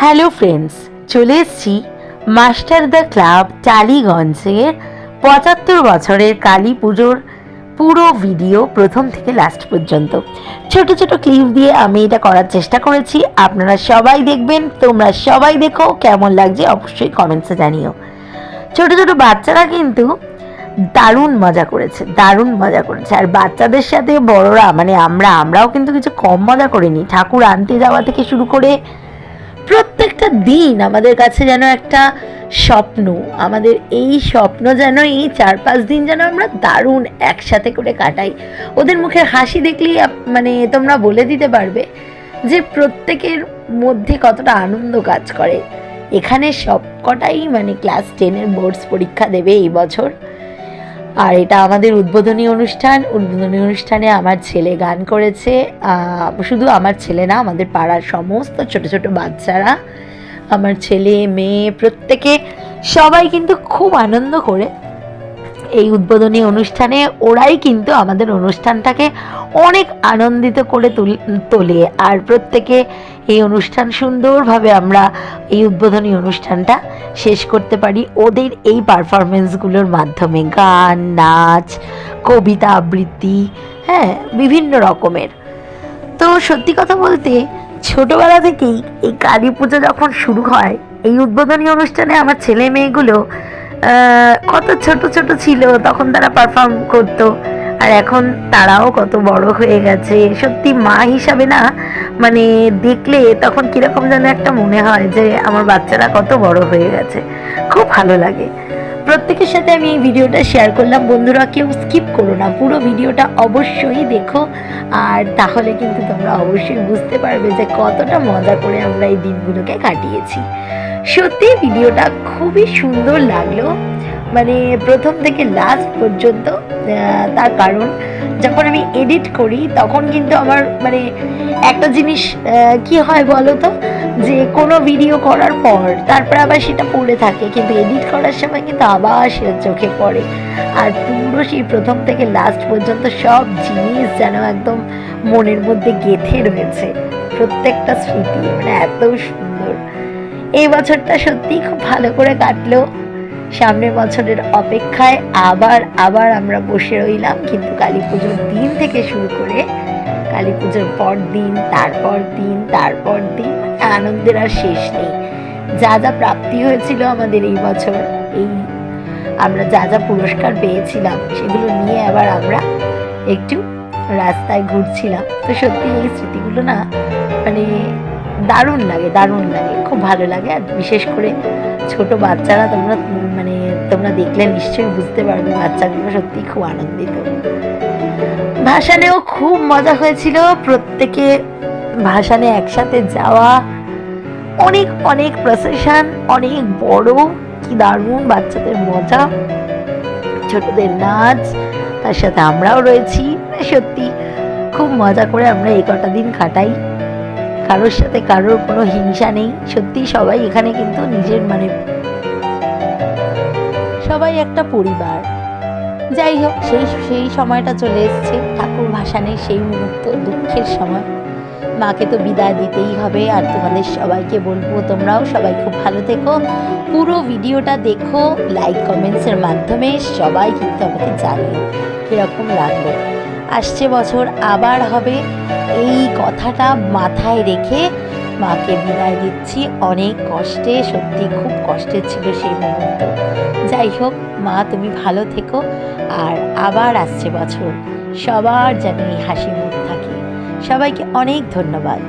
Hello friends চলে এসেছি master the club টালিগঞ্জের পঁচাত্তর বছরের কালী পুজোর পুরো ভিডিও প্রথম থেকে লাস্ট পর্যন্ত। ছোট ছোট ক্লিপ দিয়ে আমি এটা করার চেষ্টা করেছি। আপনারা সবাই দেখবেন, তোমরা সবাই দেখো কেমন লাগছে, অবশ্যই কমেন্টসে জানিও। ছোট ছোট বাচ্চারা কিন্তু দারুণ মজা করেছে, দারুণ মজা করেছে। আর বাচ্চাদের সাথে বড়রা মানে আমরা, আমরাও কিন্তু কিছু কম মজা করিনি। ঠাকুর আনতে যাওয়া থেকে শুরু করে প্রত্যেকটা দিন আমাদের কাছে যেন একটা স্বপ্ন, আমাদের এই স্বপ্ন যেন এই চার পাঁচ দিন যেন আমরা দারুণ একসাথে করে কাটাই। ওদের মুখের হাসি দেখলেই মানে তোমরা বলে দিতে পারবে যে প্রত্যেকের মধ্যে কতটা আনন্দ কাজ করে। এখানে সব কটাই মানে ক্লাস টেনের বোর্ডস পরীক্ষা দেবে এই বছর। আর এটা আমাদের উদ্বোধনী অনুষ্ঠান। উদ্বোধনী অনুষ্ঠানে আমার ছেলে গান করেছে। শুধু আমার ছেলে না, আমাদের পাড়ার সমস্ত ছোট ছোট বাচ্চারা, আমার ছেলে, মেয়ে, প্রত্যেকে সবাই কিন্তু খুব আনন্দ করে এই উদ্বোধনী অনুষ্ঠানে ওরাই কিন্তু আমাদের অনুষ্ঠানটাকে অনেক আনন্দিত করে তোলে আর প্রত্যেকে এই অনুষ্ঠান সুন্দরভাবে আমরা এই উদ্বোধনী অনুষ্ঠানটা শেষ করতে পারি ওদের এই পারফরমেন্সগুলোর মাধ্যমে। গান, নাচ, কবিতা আবৃত্তি হ্যাঁ বিভিন্ন রকমের। তো সত্যি কথা বলতে ছোটবেলা থেকেই এই কালী পুজো যখন শুরু হয়, এই উদ্বোধনী অনুষ্ঠানে আমার ছেলে মেয়েগুলো কত ছোট ছোট ছিল, তখন তারা পারফর্ম করতো। আর এখন তারাও কত বড় হয়ে গেছে। সত্যি মা হিসাবে না মানে দেখলে তখন কীরকম যেন একটা মনে হয় যে, আমার বাচ্চারা কত বড় হয়ে গেছে। খুব ভালো লাগে। প্রত্যেকের সাথে আমি এই ভিডিওটা শেয়ার করলাম। বন্ধুরা, কেউ স্কিপ করো না। পুরো ভিডিওটা অবশ্যই দেখো। আর তাহলে কিন্তু তোমরা অবশ্যই বুঝতে পারবে যে কতটা মজা করে আমরা এই দিনগুলোকে কাটিয়েছি। সত্যি, ভিডিওটা খুবই সুন্দর লাগল। মানে প্রথম থেকে লাস্ট পর্যন্ত তার কারণ, যখন আমি এডিট করি, তখন কিন্তু আমার মানে একটা জিনিস কি হয় বলো তো যে কোনো ভিডিও করার পর তারপর আবার সেটা পড়ে থাকে, কিন্তু এডিট করার সময় কিন্তু আবার সে চোখে পড়ে। আর পুরো সেই প্রথম থেকে লাস্ট পর্যন্ত সব জিনিস যেন একদম মনের মধ্যে গেঁথে রয়েছে। প্রত্যেকটা স্মৃতি মানে এত সুন্দর। এই বছরটা সত্যিই খুব ভালো করে কাটলো। সামনের বছরের অপেক্ষায় আবার আবার আমরা বসে রইলাম, কিন্তু কালী পুজোর দিন থেকে শুরু করে, কালী পুজোর পর দিন, তারপর দিন তারপর দিন আনন্দের আর শেষ নেই। যা যা প্রাপ্তি হয়েছিল আমাদের এই বছর, এই আমরা যা যা পুরস্কার পেয়েছিলাম, সেগুলো নিয়ে আবার আমরা একটু রাস্তায় ঘুরছিলাম। তো সত্যি এই স্মৃতিগুলো না মানে দারুণ লাগে দারুণ লাগে। খুব ভালো লাগে। আর বিশেষ করে ছোট বাচ্চারা তোমরা মানে তোমরা দেখলে নিশ্চয়ই বুঝতে পারবে বাচ্চাগুলো সত্যি খুব আনন্দিত। ভাসানেও খুব মজা হয়েছিল। প্রত্যেকে ভাসানে একসাথে যাওয়া অনেক অনেক প্রসেশন অনেক বড়, কি দারুণ বাচ্চাদের মজা। ছোটদের নাচ, তার সাথে আমরাও রয়েছি। সত্যি, খুব মজা করে আমরা এই কটা দিন কাটাই। কারোর সাথে কারোর কোনো হিংসা নেই। সত্যি, সবাই এখানে কিন্তু নিজের মানে সবাই একটা পরিবার। যাই হোক, সেই সেই সময়টা চলে এসছে। ঠাকুর ভাসানের সেই মুহূর্ত, দুঃখের সময়। মাকে তো বিদায় দিতেই হবে আর তোমাদের সবাইকে বলব, তোমরাও সবাই খুব ভালো থেকো। পুরো ভিডিওটা দেখো লাইক কমেন্টসের মাধ্যমে সবাই কিন্তু আমাকে জানিও কীরকম লাগল। আসছে বছর, আবার হবে। এই কথাটা মাথায় রেখে মাকে বিদায় দিচ্ছি। অনেক কষ্টে, সত্যি খুব কষ্টের ছিল সেই মুহূর্ত। যাই হোক, মা, তুমি ভালো থেকো। আর আবার আসছে বছর, সবার যেন এই হাসি মুখ সবাইকে অনেক ধন্যবাদ।